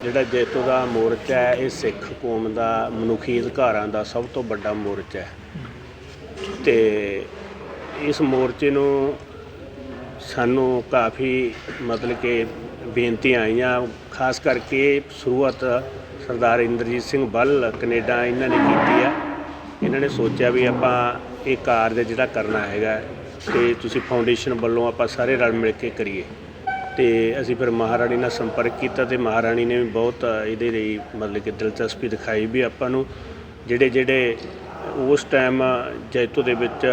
ਜਿਹੜਾ ਜੈਤੋ ਦਾ ਮੋਰਚਾ ਹੈ, ਇਹ ਸਿੱਖ ਕੌਮ ਦਾ, ਮਨੁੱਖੀ ਅਧਿਕਾਰਾਂ ਦਾ ਸਭ ਤੋਂ ਵੱਡਾ ਮੋਰਚਾ ਹੈ। ਤੇ ਇਸ ਮੋਰਚੇ ਨੂੰ ਸਾਨੂੰ ਕਾਫੀ ਮਤਲਬ ਕਿ ਬੇਨਤੀਆਂ ਆਈਆਂ, ਖਾਸ ਕਰਕੇ ਸ਼ੁਰੂਆਤ ਸਰਦਾਰ ਇੰਦਰਜੀਤ ਸਿੰਘ ਬੱਲ ਕੈਨੇਡਾ ਇਹਨਾਂ ਨੇ ਕੀਤੀ ਆ। ਇਹਨਾਂ ਨੇ ਸੋਚਿਆ ਵੀ ਆਪਾਂ ਇਹ ਕਾਰਜ ਜਿਹੜਾ ਕਰਨਾ ਹੈਗਾ, ਤੇ ਤੁਸੀਂ ਫਾਊਂਡੇਸ਼ਨ ਵੱਲੋਂ ਆਪਾਂ ਸਾਰੇ ਰਲ ਮਿਲ ਕੇ ਕਰੀਏ। ਤੇ ਅਸੀਂ ਫਿਰ ਮਹਾਰਾਣੀ ਨਾਲ ਸੰਪਰਕ ਕੀਤਾ ਤੇ ਮਹਾਰਾਣੀ ਨੇ ਵੀ ਬਹੁਤ ਇਹਦੇ ਲਈ ਮਤਲਬ ਕਿ ਦਿਲਚਸਪੀ ਦਿਖਾਈ ਵੀ ਆਪਾਂ ਨੂੰ। ਜਿਹੜੇ ਜਿਹੜੇ ਉਸ ਟਾਈਮ ਜੈਤੋ ਦੇ ਵਿੱਚ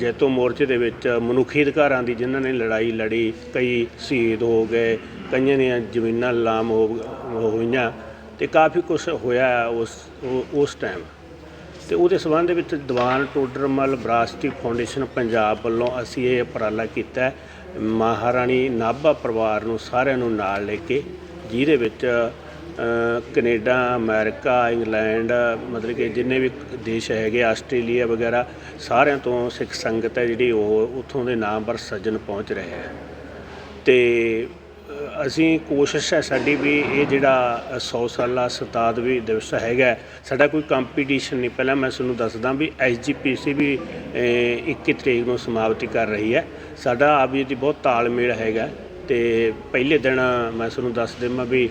ਜੈਤੋ ਮੋਰਚੇ ਦੇ ਵਿੱਚ ਮਨੁੱਖੀ ਅਧਿਕਾਰਾਂ ਦੀ ਜਿਨ੍ਹਾਂ ਨੇ ਲੜਾਈ ਲੜੀ, ਕਈ ਸ਼ਹੀਦ ਹੋ ਗਏ, ਕਈਆਂ ਦੀਆਂ ਜ਼ਮੀਨਾਂ ਲਾਮ ਹੋ ਹੋਈਆਂ ਤੇ ਕਾਫੀ ਕੁਝ ਹੋਇਆ ਉਸ ਉਸ ਟਾਈਮ ਤੇ ਉਹਦੇ ਸਬੰਧ ਦੇ ਵਿੱਚ ਦੀਵਾਨ ਟੋਡਰਮਲ ਵਿਰਾਸਤੀ ਫਾਊਂਡੇਸ਼ਨ ਪੰਜਾਬ ਵੱਲੋਂ ਅਸੀਂ ਇਹ ਉਪਰਾਲਾ ਕੀਤਾ। ਮਹਾਰਾਣੀ ਨਾਭਾ ਪਰਿਵਾਰ ਨੂੰ ਸਾਰਿਆਂ ਨੂੰ ਨਾਲ ਲੈ ਕੇ ਜਿਹਦੇ ਵਿੱਚ ਅ, ਕੈਨੇਡਾ ਅਮਰੀਕਾ ਇੰਗਲੈਂਡ ਮਤਲਬ ਕਿ ਜਿੰਨੇ ਵੀ ਦੇਸ਼ ਹੈਗੇ ਆਸਟ੍ਰੇਲੀਆ ਵਗੈਰਾ ਸਾਰਿਆਂ ਤੋਂ ਸਿੱਖ ਸੰਗਤ ਹੈ ਜਿਹੜੀ ਉਹ ਉੱਥੋਂ ਦੇ ਨਾਮ ਪਰ ਸੱਜਣ ਪਹੁੰਚ ਰਹੇ ਹੈ। ਤੇ ਅਸੀਂ ਕੋਸ਼ਿਸ਼ ਹੈ ਸਾਡੀ ਵੀ ਇਹ ਜਿਹੜਾ 100 ਸਾਲਾ ਸਤਾਦ ਦਿਵਸ ਹੈਗਾ ਸਾਡਾ ਕੋਈ ਕੰਪੀਟੀਸ਼ਨ ਨਹੀਂ। ਪਹਿਲਾਂ ਮੈਂ ਤੁਹਾਨੂੰ ਦੱਸਦਾ ਵੀ ਐਸਜੀਪੀਸੀ ਵੀ ਅ, 21 ਤਰੀਕ ਨੂੰ ਸਮਾਪਤੀ ਕਰ ਰਹੀ ਹੈ। ਸਾਡਾ ਆਪ ਜੀ ਦੀ ਬਹੁਤ ਤਾਲਮੇਲ ਹੈਗਾ ਤੇ ਪਹਿਲੇ ਦਿਨ ਮੈਂ ਤੁਹਾਨੂੰ ਦੱਸ ਦੇਵਾਂ ਵੀ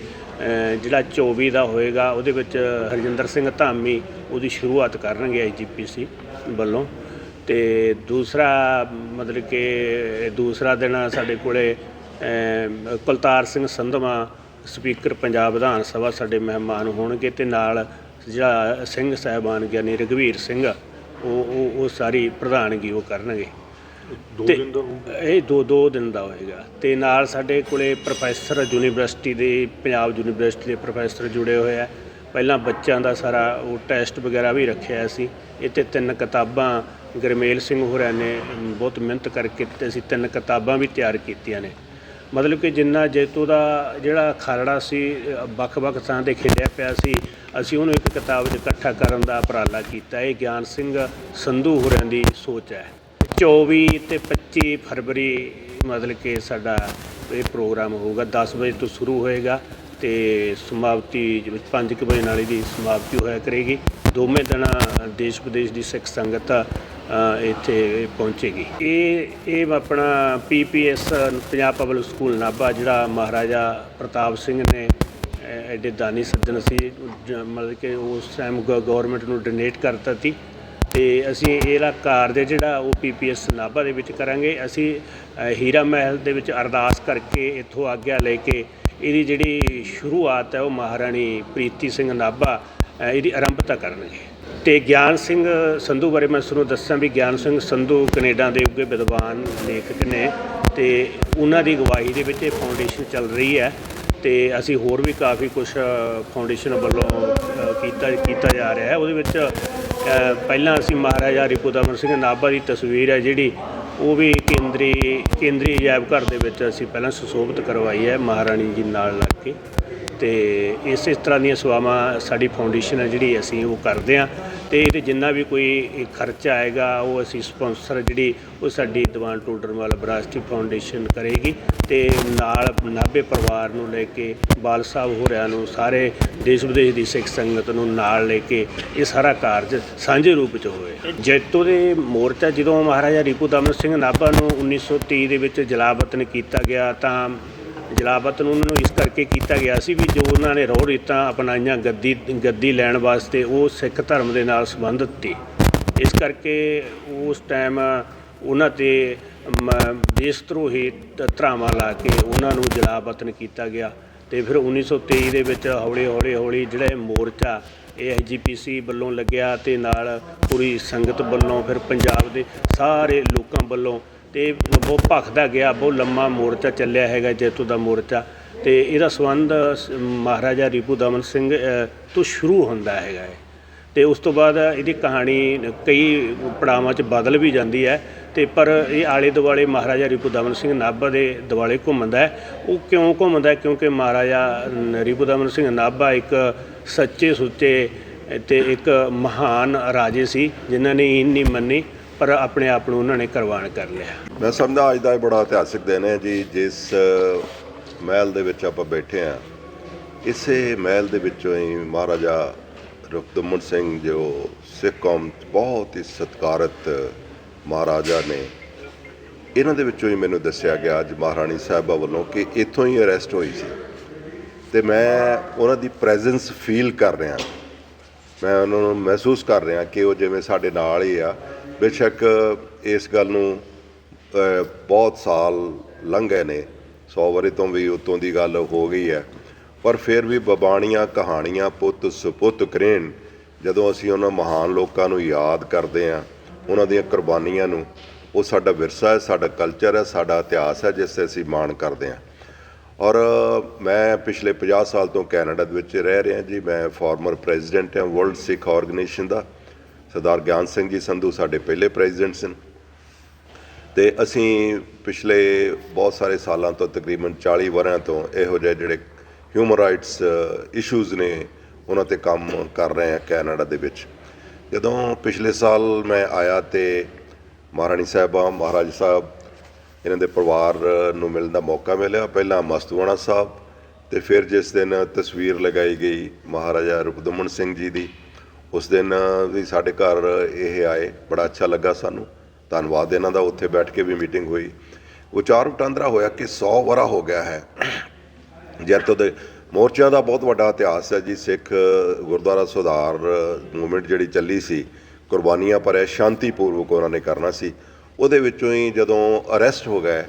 ਜਿਹੜਾ 24 ਦਾ ਹੋਏਗਾ ਉਹਦੇ ਵਿੱਚ ਹਰਜਿੰਦਰ ਸਿੰਘ ਧਾਮੀ ਉਹਦੀ ਸ਼ੁਰੂਆਤ ਕਰਨਗੇ ਐਸਜੀਪੀਸੀ ਵੱਲੋਂ। ਤੇ ਦੂਸਰਾ ਮਤਲਬ ਕਿ ਦੂਸਰਾ ਦਿਨ ਸਾਡੇ ਕੋਲੇ ਕੁਲਤਾਰ ਸਿੰਘ ਸੰਧਵਾ ਸਪੀਕਰ ਪੰਜਾਬ ਵਿਧਾਨ ਸਭਾ ਸਾਡੇ ਮਹਿਮਾਨ ਹੋਣਗੇ ਤੇ ਨਾਲ ਜਿਹੜਾ ਸਿੰਘ ਸਾਹਿਬਾਨ ਗਿਆਨੀ ਰਘਵੀਰ ਸਿੰਘ ਉਹ ਉਹ ਉਹ ਸਾਰੀ ਪ੍ਰਧਾਨਗੀ ਉਹ ਕਰਨਗੇ। ਦੋ ਦਿਨ ਦਾ ਇਹ ਦੋ ਦੋ ਦਿਨ ਦਾ ਹੋਏਗਾ। ਤੇ ਨਾਲ ਸਾਡੇ ਕੋਲੇ ਪ੍ਰੋਫੈਸਰ ਯੂਨੀਵਰਸਿਟੀ ਦੇ ਪੰਜਾਬ ਯੂਨੀਵਰਸਿਟੀ ਦੇ ਪ੍ਰੋਫੈਸਰ ਜੁੜੇ ਹੋਏ ਆ। ਪਹਿਲਾਂ ਬੱਚਿਆਂ ਦਾ ਸਾਰਾ ਉਹ ਟੈਸਟ ਵਗੈਰਾ ਵੀ ਰੱਖਿਆ ਸੀ। ਇਹ ਤੇ ਤਿੰਨ ਕਿਤਾਬਾਂ ਗਰਮੇਲ ਸਿੰਘ ਹੋਰਾਂ ਨੇ ਬਹੁਤ ਮਿਹਨਤ ਕਰਕੇ ਤੇ ਅਸੀਂ ਤਿੰਨ ਕਿਤਾਬਾਂ ਵੀ ਤਿਆਰ ਕੀਤੀਆਂ ਨੇ। ਮਤਲਬ ਕਿ ਜਿੰਨਾ ਜੇਤੂ ਦਾ ਜਿਹੜਾ ਖਰੜਾ ਸੀ, ਵੱਖ-ਵੱਖ ਥਾਂ ਤੇ ਖਿੰਡਿਆ ਪਿਆ ਸੀ, ਅਸੀਂ ਉਹਨੂੰ ਇੱਕ ਕਿਤਾਬ 'ਚ ਇਕੱਠਾ ਕਰਨ ਦਾ ਉਪਰਾਲਾ ਕੀਤਾ। ਇਹ ਗਿਆਨ ਸਿੰਘ ਸੰਧੂ ਹੋਰਾਂ ਦੀ ਸੋਚ ਹੈ। 24 ਤੇ 25 ਫਰਵਰੀ ਮਤਲਬ ਕਿ ਸਾਡਾ ਇਹ ਪ੍ਰੋਗਰਾਮ ਹੋਊਗਾ। 10 ਵਜੇ ਤੋਂ ਸ਼ੁਰੂ ਹੋਏਗਾ ਤੇ ਸਮਾਪਤੀ 5 ਵਜੇ ਨਾਲ ਇਹਦੀ ਸਮਾਪਤੀ ਹੋਇਆ ਕਰੇਗੀ। ਦੋਵੇਂ ਦਿਨਾਂ ਦੇਸ਼ ਵਿਦੇਸ਼ ਦੀ ਸਿੱਖ ਸੰਗਤ ਇੱਥੇ ਪਹੁੰਚੇਗੀ। ਇਹ ਇਹ ਆਪਣਾ PPS Punjab public school Nabha, ਜਿਹੜਾ ਮਹਾਰਾਜਾ ਪ੍ਰਤਾਪ ਸਿੰਘ ਨੇ ਐਡੇ ਦਾਨੀ ਸੱਜਣ ਸੀ, ਜ- ਮਤਲਬ ਕਿ ਉਸ ਟਾਈਮ ਗਵਰਨਮੈਂਟ ਨੂੰ ਡੋਨੇਟ ਕਰਤਾ ਸੀ। ਤੇ ਅਸੀਂ ਇਹਦਾ ਕਾਰਜ ਜਿਹੜਾ ਉਹ ਪੀਪੀਐਸ ਨਾਭਾ ਦੇ ਵਿੱਚ ਕਰਾਂਗੇ। ਅਸੀਂ ਹੀਰਾ ਮਹਿਲ ਦੇ ਵਿੱਚ ਅਰਦਾਸ ਕਰਕੇ ਇੱਥੋਂ ਆਗਿਆ ਲੈ ਕੇ ਇਹਦੀ ਜਿਹੜੀ ਸ਼ੁਰੂਆਤ ਹੈ, ਉਹ ਮਹਾਰਾਣੀ ਪ੍ਰੀਤੀ ਸਿੰਘ ਨਾਭਾ ਇਹਦੀ ਆਰੰਭਤਾ ਕਰਨਗੇ। ਤੇ ਗਿਆਨ ਸਿੰਘ ਸੰਧੂ ਬਾਰੇ ਮੈਂ ਤੁਹਾਨੂੰ ਦੱਸਾਂ ਵੀ ਗਿਆਨ ਸਿੰਘ ਸੰਧੂ ਕੈਨੇਡਾ ਦੇ ਉੱਗੇ ਵਿਦਵਾਨ, ਲੇਖਕ ਨੇ ਤੇ ਉਹਨਾਂ ਦੀ ਅਗਵਾਈ ਦੇ ਵਿੱਚ ਇਹ ਫਾਊਂਡੇਸ਼ਨ ਚੱਲ ਰਹੀ ਹੈ ਤੇ ਅਸੀਂ ਹੋਰ ਵੀ ਕਾਫੀ ਕੁਝ ਫਾਊਂਡੇਸ਼ਨ ਵੱਲੋਂ ਕੀਤਾ ਕੀਤਾ ਜਾ ਰਿਹਾ ਹੈ। ਉਹਦੇ ਵਿੱਚ ਪਹਿਲਾਂ ਅਸੀਂ ਮਹਾਰਾਜਾ ਰਿਪੂਦਮਨ ਸਿੰਘ ਨਾਭਾ ਦੀ ਤਸਵੀਰ ਹੈ ਜਿਹੜੀ, ਉਹ ਵੀ ਕੇਂਦਰੀ ਕੇਂਦਰੀ ਅਜਾਇਬ ਘਰ ਦੇ ਵਿੱਚ ਅਸੀਂ ਪਹਿਲਾਂ ਸੁਸ਼ੋਭਿਤ ਕਰਵਾਈ ਹੈ ਮਹਾਰਾਣੀ ਜੀ ਨਾਲ ਲੱਗ ਕੇ। ਤੇ ਇਸ ਇਸ ਤਰ੍ਹਾਂ ਦੀਆਂ ਸੇਵਾਵਾਂ ਸਾਡੀ ਫਾਊਂਡੇਸ਼ਨ ਹੈ ਜਿਹੜੀ ਅਸੀਂ ਉਹ ਕਰਦੇ ਹਾਂ। ਤੇ ਇਹਦੇ ਜਿੰਨਾ ਵੀ ਕੋਈ ਖਰਚਾ ਆਏਗਾ, ਉਹ ਅਸੀਂ ਸਪਾਂਸਰ ਜਿਹੜੀ ਉਹ ਸਾਡੀ ਦੀਵਾਨ ਟੋਡਰਮਲ ਬਰਾਸਟੀ ਫਾਊਂਡੇਸ਼ਨ ਕਰੇਗੀ। ਤੇ ਨਾਲ ਨਾਭੇ ਪਰਿਵਾਰ ਨੂੰ ਲੈ ਕੇ, ਬਾਲ ਸਾਹਿਬ ਹੋਰਿਆਂ ਨੂੰ, ਸਾਰੇ ਦੇਸ਼ ਵਿਦੇਸ਼ ਦੀ ਸਿੱਖ ਸੰਗਤ ਨੂੰ ਨਾਲ ਲੈ ਕੇ ਇਹ ਸਾਰਾ ਕਾਰਜ ਸਾਂਝੇ ਰੂਪ ਚ ਹੋਵੇ ਜੈਤੋ ਦੇ ਮੋਰਚਾ, ਜਦੋਂ ਮਹਾਰਾਜਾ ਰੀਪੂ ਦਮਨ ਸਿੰਘ ਨਾਭਾ ਨੂੰ 1930 ਦੇ ਵਿੱਚ ਜਲਾਵਤਨ ਕੀਤਾ ਗਿਆ, ਤਾਂ ਜਲਾਵਤਨ ਉਹਨਾਂ ਨੂੰ ਇਸ ਕਰਕੇ ਕੀਤਾ ਗਿਆ ਸੀ ਵੀ ਜੋ ਉਹਨਾਂ ਨੇ ਰੋਹ ਰੀਤਾਂ ਅਪਣਾਈਆਂ ਗੱਦੀ ਗੱਦੀ ਲੈਣ ਵਾਸਤੇ, ਉਹ ਸਿੱਖ ਧਰਮ ਦੇ ਨਾਲ ਸੰਬੰਧਿਤ ਸੀ। ਇਸ ਕਰਕੇ ਉਸ ਟਾਈਮ ਉਹਨਾਂ ਤੇ ਮ- ਦੇਸ਼ ਧਰੋਹੀ ਧ- ਲਾ ਕੇ ਉਹਨਾਂ ਨੂੰ ਜਲਾਵਤਨ ਕੀਤਾ ਗਿਆ। ਤੇ ਫਿਰ 1923 ਦੇ ਵਿੱਚ ਹੌਲੀ ਹੌਲੀ ਹੌਲੀ ਜਿਹੜਾ ਇਹ ਮੋਰਚਾ ਇਹ ਐਸਜੀਪੀਸੀ ਵੱਲੋਂ ਲੱਗਿਆ ਤੇ ਨਾਲ ਪੂਰੀ ਸੰਗਤ ਵੱਲੋਂ ਫਿਰ ਪੰਜਾਬ ਦੇ ਸਾਰੇ ਲੋਕਾਂ ਵੱਲੋਂ ਤੇ ਬਹੁਤ ਭਖਦਾ ਗਿਆ, ਬਹੁਤ ਲੰਮਾ ਮੋਰਚਾ ਚੱਲਿਆ ਹੈਗਾ ਜੈਤੋ ਦਾ ਮੋਰਚਾ ਤੇ ਇਹਦਾ ਸੰਬੰਧ ਸ- ਮਹਾਰਾਜਾ ਰਿਪੂ ਦਮਨ ਸਿੰਘ ਤੋਂ ਸ਼ੁਰੂ ਹੁੰਦਾ ਹੈਗਾ ਹੈ ਤੇ ਉਸ ਤੋਂ ਬਾਅਦ ਇਹਦੀ ਕਹਾਣੀ ਕਈ ਪੜਾਵਾਂ 'ਚ ਬਦਲ ਵੀ ਜਾਂਦੀ ਹੈ ਤੇ ਪਰ ਇਹ ਆਲੇ ਦੁਆਲੇ ਮਹਾਰਾਜਾ ਰਿਪੂ ਦਮਨ ਸਿੰਘ ਨਾਭਾ ਦੇ ਦੁਆਲੇ ਘੁੰਮਦਾ ਉਹ ਕਿਉਂ ਘੁੰਮਦਾ ਕਿਉਂਕਿ ਮਹਾਰਾਜਾ ਰਿਪੂ ਦਮਨ ਸਿੰਘ ਨਾਭਾ ਇੱਕ ਸੱਚੇ ਸੁੱਚੇ ਤੇ ਇੱਕ ਮਹਾਨ ਰਾਜੇ ਸੀ, ਜਿਨ੍ਹਾਂ ਨੇ ਇਹ ਨਹੀਂ ਮੰਨੀ ਪਰ ਆਪਣੇ ਆਪ ਨੂੰ ਉਹਨਾਂ ਨੇ ਕੁਰਬਾਨ ਕਰ ਲਿਆ। ਮੈਂ ਸਮਝਦਾ ਅੱਜ ਦਾ ਇਹ ਬੜਾ ਇਤਿਹਾਸਿਕ ਦਿਨ ਹੈ ਜੀ, ਜਿਸ ਮਹਿਲ ਦੇ ਵਿੱਚ ਆਪਾਂ ਬੈਠੇ ਆ ਇਸੇ ਮਹਿਲ ਦੇ ਵਿੱਚੋਂ ਹੀ ਮਹਾਰਾਜਾ ਰੁਪਦਮਨ ਸਿੰਘ, ਜੋ ਸਿੱਖ ਕੌਮ ਬਹੁਤ ਹੀ ਸਤਿਕਾਰਤ ਮਹਾਰਾਜਾ ਨੇ, ਇਹਨਾਂ ਦੇ ਵਿੱਚੋਂ ਹੀ ਮੈਨੂੰ ਦੱਸਿਆ ਗਿਆ ਅੱਜ ਮਹਾਰਾਣੀ ਸਾਹਿਬਾ ਵੱਲੋਂ ਕਿ ਇੱਥੋਂ ਹੀ ਅਰੈਸਟ ਹੋਈ ਸੀ। ਤੇ ਮੈਂ ਉਹਨਾਂ ਦੀ ਪ੍ਰੈਜ਼ੈਂਸ ਫੀਲ ਕਰ ਰਿਹਾ। ਮੈਂ ਉਹਨਾਂ ਨੂੰ ਮਹਿਸੂਸ ਕਰ ਰਿਹਾ ਕਿ ਉਹ ਜਿਵੇਂ ਸਾਡੇ ਨਾਲ ਹੀ ਆ ਬੇਸ਼ੱਕ ਇਸ ਗੱਲ ਨੂੰ ਬਹੁਤ ਸਾਲ ਲੰਘ ਗਏ ਨੇ। 100 ਵਰੇ ਤੋਂ ਵੀ ਉਤੋਂ ਦੀ ਗੱਲ ਹੋ ਗਈ ਹੈ। ਪਰ ਫਿਰ ਵੀ ਬਬਾਣੀਆਂ ਕਹਾਣੀਆਂ, ਪੁੱਤ ਸੁਪੁੱਤ ਕਰੇਨ ਜਦੋਂ ਅਸੀਂ ਉਹਨਾਂ ਮਹਾਨ ਲੋਕਾਂ ਨੂੰ ਯਾਦ ਕਰਦੇ ਹਾਂ, ਉਹਨਾਂ ਦੀਆਂ ਕੁਰਬਾਨੀਆਂ ਨੂੰ, ਉਹ ਸਾਡਾ ਵਿਰਸਾ ਹੈ, ਸਾਡਾ ਕਲਚਰ ਹੈ, ਸਾਡਾ ਇਤਿਹਾਸ ਹੈ, ਜਿਸ ਤੇ ਅਸੀਂ ਮਾਣ ਕਰਦੇ ਹਾਂ। ਔਰ ਮੈਂ ਪਿਛਲੇ 50 ਸਾਲ ਤੋਂ ਕੈਨੇਡਾ ਦੇ ਵਿੱਚ ਰਹਿ ਰਿਹਾ ਜੀ। ਮੈਂ ਫਾਰਮਰ ਪ੍ਰੈਜ਼ੀਡੈਂਟ ਹਾਂ ਵਰਲਡ ਸਿੱਖ ਆਰਗੇਨਾਈਜੇਸ਼ਨ ਦਾ। ਸਰਦਾਰ ਗਿਆਨ ਸਿੰਘ ਜੀ ਸੰਧੂ ਸਾਡੇ ਪਹਿਲੇ ਪ੍ਰੈਜ਼ੀਡੈਂਟ ਸਨ। ਤੇ ਅਸੀਂ ਪਿਛਲੇ ਬਹੁਤ ਸਾਰੇ ਸਾਲਾਂ ਤੋਂ ਤਕਰੀਬਨ 40 ਵਰਿਆਂ ਤੋਂ ਇਹੋ ਜਿਹੇ ਜਿਹੜੇ ਹਿਊਮਨ ਰਾਈਟਸ ਇਸ਼ੂਜ਼ ਨੇ, ਉਹਨਾਂ ਤੇ ਕੰਮ ਕਰ ਰਹੇ ਹਾਂ ਕੈਨੇਡਾ ਦੇ ਵਿੱਚ। ਜਦੋਂ ਪਿਛਲੇ ਸਾਲ ਮੈਂ ਆਇਆ ਤੇ ਮਹਾਰਾਣੀ ਸਾਹਿਬਾ, ਮਹਾਰਾਜ ਸਾਹਿਬ, ਇਹਨਾਂ ਦੇ ਪਰਿਵਾਰ ਨੂੰ ਮਿਲਣ ਦਾ ਮੌਕਾ ਮਿਲਿਆ। ਪਹਿਲਾਂ ਮਸਤੂਆਣਾ ਸਾਹਿਬ ਤੇ ਫਿਰ ਜਿਸ ਦਿਨ ਤਸਵੀਰ ਲਗਾਈ ਗਈ ਮਹਾਰਾਜਾ ਰੁਪਦਮਨ ਸਿੰਘ ਜੀ ਦੀ ਉਸ ਦਿਨ ਵੀ ਸਾਡੇ ਘਰ ਇਹ ਆਏ, ਬੜਾ ਅੱਛਾ ਲੱਗਾ ਸਾਨੂੰ। ਧੰਨਵਾਦ ਇਹਨਾਂ ਦਾ, ਉੱਥੇ ਬੈਠ ਕੇ ਵੀ ਮੀਟਿੰਗ ਹੋਈ। ਉਚਾਰ ਵਟਾਂਦਰਾ ਹੋਇਆ ਕਿ 100 ਵਰਾ ਹੋ ਗਿਆ ਹੈ। ਜੈਤੋ ਦੇ ਮੋਰਚਿਆਂ ਦਾ ਬਹੁਤ ਵੱਡਾ ਇਤਿਹਾਸ ਹੈ ਜੀ। ਸਿੱਖ ਗੁਰਦੁਆਰਾ ਸੁਧਾਰ ਮੂਵਮੈਂਟ ਜਿਹੜੀ ਚੱਲੀ ਸੀ, ਕੁਰਬਾਨੀਆਂ ਪਰ ਸ਼ਾਂਤੀਪੂਰਵਕ ਉਹਨਾਂ ਨੇ ਕਰਨਾ ਸੀ। ਉਹਦੇ ਵਿੱਚੋਂ ਹੀ ਜਦੋਂ ਅਰੈਸਟ ਹੋ ਗਏ,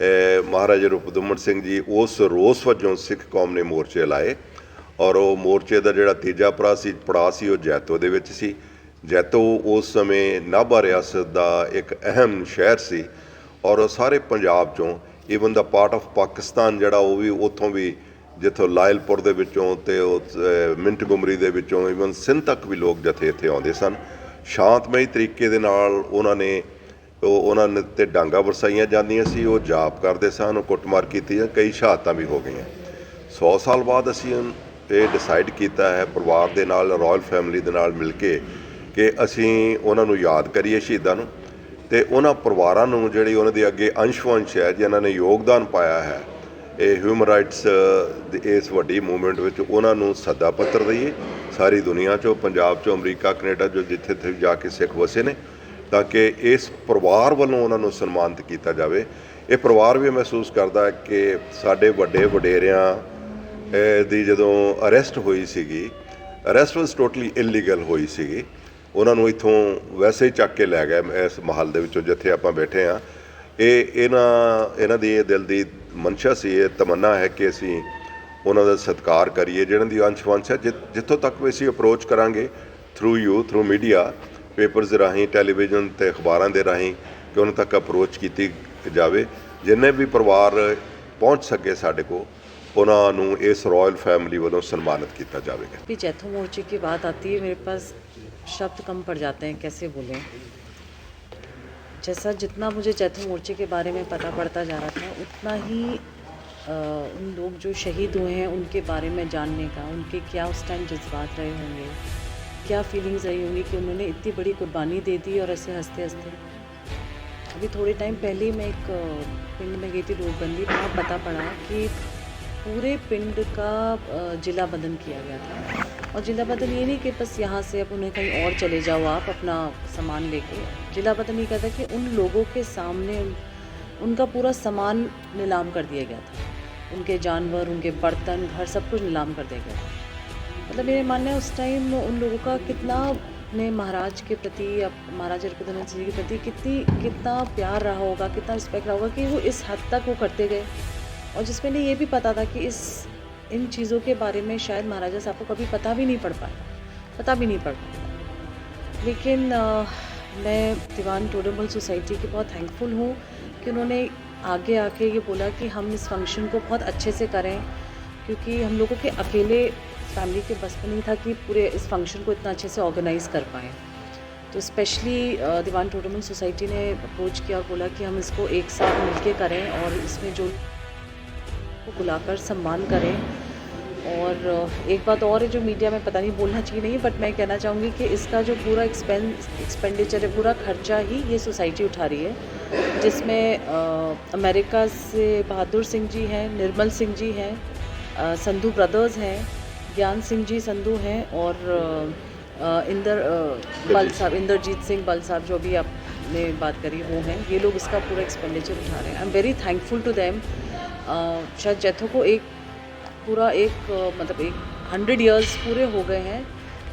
ਇਹ ਮਹਾਰਾਜਾ ਰੂਪਦਮਨ ਸਿੰਘ ਜੀ, ਉਸ ਰੋਸ ਵਜੋਂ ਸਿੱਖ ਕੌਮ ਨੇ ਮੋਰਚੇ ਲਾਏ। ਔਰ ਉਹ ਮੋਰਚੇ ਦਾ ਜਿਹੜਾ ਤੀਜਾ ਪੜਾ ਸੀ ਪੜਾਅ ਸੀ, ਉਹ ਜੈਤੋ ਦੇ ਵਿੱਚ ਸੀ। ਜੈਤੋ ਉਸ ਸਮੇਂ ਨਾਭਾ ਰਿਆਸਤ ਦਾ ਇੱਕ ਅਹਿਮ ਸ਼ਹਿਰ ਸੀ ਔਰ ਸਾਰੇ ਪੰਜਾਬ ਚੋਂ ਈਵਨ ਦਾ ਪਾਰਟ ਆਫ ਪਾਕਿਸਤਾਨ ਜਿਹੜਾ ਉਹ ਵੀ ਉੱਥੋਂ ਵੀ, ਜਿੱਥੋਂ ਲਾਇਲਪੁਰ ਦੇ ਵਿੱਚੋਂ ਤੇ ਉਹ ਮਿੰਟ ਗੁਮਰੀ ਦੇ ਵਿੱਚੋਂ ਈਵਨ ਸਿੰਧ ਤੱਕ ਵੀ ਲੋਕ ਜਥੇ ਇੱਥੇ ਆਉਂਦੇ ਸਨ। ਸ਼ਾਂਤਮਈ ਤਰੀਕੇ ਦੇ ਨਾਲ ਉਹਨਾਂ ਨੇ, ਉਹ ਉਹਨਾਂ ਨੇ ਤੇ ਡਾਂਗਾ ਵਰਸਾਈਆਂ ਜਾਂਦੀਆਂ ਸੀ, ਉਹ ਜਾਪ ਕਰਦੇ ਸਨ ਉਹ ਕੁੱਟਮਾਰ ਕੀਤੀ ਜਾਂ ਕਈ ਸ਼ਹਾਦਤਾਂ ਵੀ ਹੋ ਗਈਆਂ। 100 ਸਾਲ ਬਾਅਦ ਅਸੀਂ ਇਹ ਡਿਸਾਈਡ ਕੀਤਾ ਹੈ ਪਰਿਵਾਰ ਦੇ ਨਾਲ ਰਾਇਲ ਫੈਮਿਲੀ ਦੇ ਨਾਲ ਮਿਲ ਕੇ ਕਿ ਅਸੀਂ ਉਹਨਾਂ ਨੂੰ ਯਾਦ ਕਰੀਏ ਸ਼ਹੀਦਾਂ ਨੂੰ ਤੇ ਉਹਨਾਂ ਪਰਿਵਾਰਾਂ ਨੂੰ ਜਿਹੜੀ ਉਹਨਾਂ ਦੇ ਅੱਗੇ ਅੰਸ਼-ਵੰਸ਼ ਹੈ, ਜਿਨ੍ਹਾਂ ਨੇ ਯੋਗਦਾਨ ਪਾਇਆ ਹੈ, ਇਹ ਹਿਊਮਨ ਰਾਈਟਸ ਦੀ ਇਸ ਵੱਡੀ ਮੂਵਮੈਂਟ ਵਿੱਚ ਉਹਨਾਂ ਨੂੰ ਸੱਦਾ ਪੱਤਰ ਦਈਏ। ਸਾਰੀ ਦੁਨੀਆ 'ਚੋਂ, ਪੰਜਾਬ 'ਚੋਂ, ਅਮਰੀਕਾ, ਕੈਨੇਡਾ ਜੋ ਜਿੱਥੇ ਜਿੱਥੇ ਜਾ ਕੇ ਸਿੱਖ ਵਸੇ ਨੇ, ਤਾਂ ਕਿ ਇਸ ਪਰਿਵਾਰ ਵੱਲੋਂ ਉਹਨਾਂ ਨੂੰ ਸਨਮਾਨਿਤ ਕੀਤਾ ਜਾਵੇ। ਇਹ ਪਰਿਵਾਰ ਵੀ ਮਹਿਸੂਸ ਕਰਦਾ ਹੈ ਕਿ ਸਾਡੇ ਵੱਡੇ ਵਡੇਰਿਆਂ ਦੀ ਜਦੋਂ ਅਰੈਸਟ ਹੋਈ ਸੀਗੀ, ਅਰੈਸਟ ਵਾਸ ਟੋਟਲੀ ਇਲੀਗਲ ਹੋਈ ਸੀਗੀ। ਉਹਨਾਂ ਨੂੰ ਇੱਥੋਂ ਵੈਸੇ ਹੀ ਚੱਕ ਕੇ ਲੈ ਗਏ ਇਸ ਮਹੱਲ ਦੇ ਵਿੱਚੋਂ ਜਿੱਥੇ ਆਪਾਂ ਬੈਠੇ ਆ ਇਹ ਇਹਨਾਂ ਇਹਨਾਂ ਦੀ ਇਹ ਦਿਲ ਦੀ ਮਨਸ਼ਾ ਸੀ, ਇਹ ਤਮੰਨਾ ਹੈ ਕਿ ਅਸੀਂ ਉਹਨਾਂ ਦਾ ਸਤਿਕਾਰ ਕਰੀਏ, ਜਿਹਨਾਂ ਦੀ ਅੰਸ਼ ਵੰਸ਼ ਹੈ ਜਿ- ਜਿੱਥੋਂ ਤੱਕ ਵੀ ਅਸੀਂ ਅਪਰੋਚ ਕਰਾਂਗੇ through you through media papers ਦੇ ਰਾਹੀਂ ਟੈਲੀਵਿਜ਼ਨ ਤੇ ਅਖਬਾਰਾਂ ਦੇ ਰਾਹੀਂ, ਕਿ ਉਹਨਾਂ ਤੱਕ ਅਪਰੋਚ ਕੀਤੀ ਜਾਵੇ। ਜਿੰਨੇ ਵੀ ਪਰਿਵਾਰ ਪਹੁੰਚ ਸਕੇ ਸਾਡੇ ਕੋਲ ਉਹਨਾਂ ਨੂੰ ਇਸ ਰਾਇਲ ਫੈਮਿਲੀ ਵੱਲੋਂ ਸਨਮਾਨਿਤ ਕੀਤਾ ਜਾਵੇਗਾ भी जैथो मोर्चे की बात आती है मेरे पास शब्द कम पड़ जाते हैं कैसे बोलें जैसा जितना मुझे जैथो मोर्चे के बारे में पता पड़ता जा रहा था उतना ही अ, उन लोग जो शहीद हुए हैं उनके बारे में जानने का उनके क्या उस टाइम जज्बात रहे होंगे क्या फीलिंग्स रही होंगी कि उन्होंने इतनी बड़ी कुर्बानी दे दी और ऐसे हंसते हंसते अभी थोड़े टाइम पहले ही मैं एक अ, पिंड में गई थी रोडबंदी वहाँ पता पड़ा कि पूरे पिंड का जिला बदन किया गया था। और जिला बदन ये नहीं कि बस यहाँ से अब उन्हें कहीं और चले जाओ आप अपना सामान लेके। जिला बदन ये कहता कि उन लोगों के सामने उनका पूरा सामान नीलाम कर दिया गया था। उनके जानवर, उनके बर्तन, घर सब कुछ नीलाम कर दिया गया था। मतलब मेरे मानना है उस टाइम उन लोगों का कितना, अपने महाराज के प्रति या महाराजा रुपदमन सिंह के प्रति कितनी, कितना प्यार रहा होगा, कितना रिस्पेक्ट रहा होगा कि वो इस हद तक वो करते गए। और जिसमें नहीं ये भी पता था कि इस इन चीज़ों के बारे में शायद महाराजा साहब को कभी पता भी नहीं पड़ पाया। पता भी नहीं पड़ पाया। लेकिन अ, मैं दीवान टोडरमल सोसाइटी की बहुत थैंकफुल हूँ कि उन्होंने आगे आके ये बोला कि हम इस फ़ंक्शन को बहुत अच्छे से करें क्योंकि हम लोगों के अकेले फैमिली के बस में नहीं था कि पूरे इस फ़ंक्शन को इतना अच्छे से ऑर्गेनाइज़ कर पाएँ। तो स्पेशली दीवान टोडरमल सोसाइटी ने अप्रोच किया और बोला कि हम इसको एक साथ मिलके करें और इसमें जो को बुलाकर सम्मान करें। और एक बात और है जो मीडिया में पता नहीं बोलना चाहिए नहीं बट मैं कहना चाहूँगी कि इसका जो पूरा एक्सपेंस एक्सपेंडिचर है पूरा खर्चा ही ये सोसाइटी उठा रही है जिसमें अ, अमेरिका से बहादुर सिंह जी हैं निर्मल सिंह जी हैं संधू ब्रदर्स हैं ज्ञान सिंह जी संधू हैं और इंदर बल साहब इंदरजीत सिंह बल साहब जो भी आपने बात करी वो हैं। ये लोग इसका पूरा एक्सपेंडिचर उठा रहे हैं। I am very thankful to them शायद जैथो को एक पूरा एक मतलब एक हंड्रेड इयर्स पूरे हो गए हैं।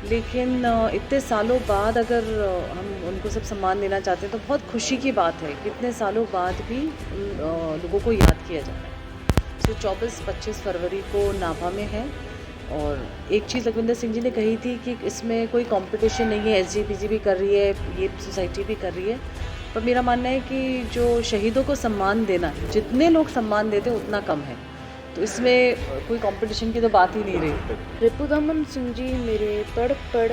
लेकिन इतने सालों बाद अगर हम उनको सब सम्मान देना चाहते हैं तो बहुत खुशी की बात है कि इतने सालों बाद भी लोगों को याद किया जा रहा है। सो चौबीस, पच्चीस फरवरी को नाभा में है और एक चीज़ लखविंदर सिंह जी ने कही थी कि इसमें कोई कंपटीशन नहीं है एस भी कर रही है, ये सोसाइटी भी कर रही है। पर मेरा मानना है कि जो शहीदों को सम्मान देना है जितने लोग सम्मान देते हैं उतना कम है तो इसमें कोई कंपटीशन की तो बात ही नहीं रही ਰਿਪੁਦਮਨ ਸਿੰਘ ਜੀ ਮੇਰੇ ਪੜ ਪੜ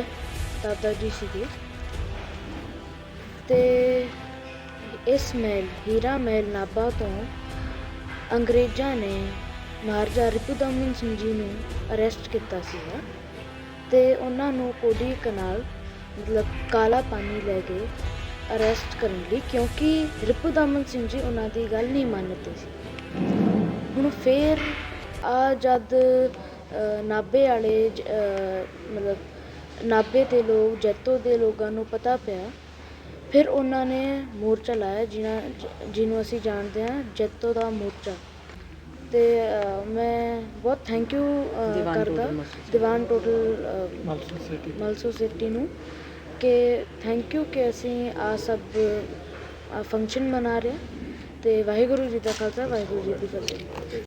ਦਾਦਾ ਜੀ ਸੀਗੇ ਤੇ ਇਸ ਮਹਿਲ ਹੀਰਾ ਮਹਿਲ ਨਾਭਾ ਤੋਂ ਅੰਗਰੇਜ਼ਾਂ ਨੇ ਮਹਾਰਾਜਾ ਰਿਪੁਦਮਨ ਸਿੰਘ ਜੀ ਨੂੰ ਅਰੈਸਟ ਕੀਤਾ ਸੀਗਾ ਤੇ ਉਹਨਾਂ ਨੂੰ ਕੋਡੀ ਕਨਾਲ ਮਤਲਬ ਕਾਲਾ ਪਾਣੀ ਲੈ ਗਏ ਅਰੈਸਟ ਕਰਨ ਲਈ ਕਿਉਂਕਿ ਰਿਪੁਦਮਨ ਸਿੰਘ ਜੀ ਉਹਨਾਂ ਦੀ ਗੱਲ ਨਹੀਂ ਮੰਨਦੇ ਸੀ। ਹੁਣ ਫੇਰ ਆ ਜਦ ਨਾਭੇ ਵਾਲੇ ਮਤਲਬ ਨਾਭੇ ਦੇ ਲੋਕ ਜੈਤੋ ਦੇ ਲੋਕਾਂ ਨੂੰ ਪਤਾ ਪਿਆ ਫਿਰ ਉਹਨਾਂ ਨੇ ਮੋਰਚਾ ਲਾਇਆ ਜਿਹਨਾਂ ਜ- ਜਿਹਨੂੰ ਅਸੀਂ ਜਾਣਦੇ ਹਾਂ ਜੈਤੋ ਦਾ ਮੋਰਚਾ। ਤੇ ਮੈਂ ਬਹੁਤ ਥੈਂਕ ਯੂ ਦੀਵਾਨ ਕਰਦਾ। ਟੋਟਲ ਮਲਸੋ ਦੀਵਾਨ ਟੋਟਲ ਮਲਸੋ ਸਿਟੀ ਨੂੰ। ਕਿ ਥੈਂਕ ਯੂ ਕਿ ਅਸੀਂ ਆਹ ਸਭ ਫੰਕਸ਼ਨ ਮਨਾ ਰਹੇ ਹਾਂ ਤੇ ਵਾਹਿਗੁਰੂ ਜੀ ਦਾ ਖਾਲਸਾ, ਵਾਹਿਗੁਰੂ ਜੀ ਦੀ ਫਤਿਹ।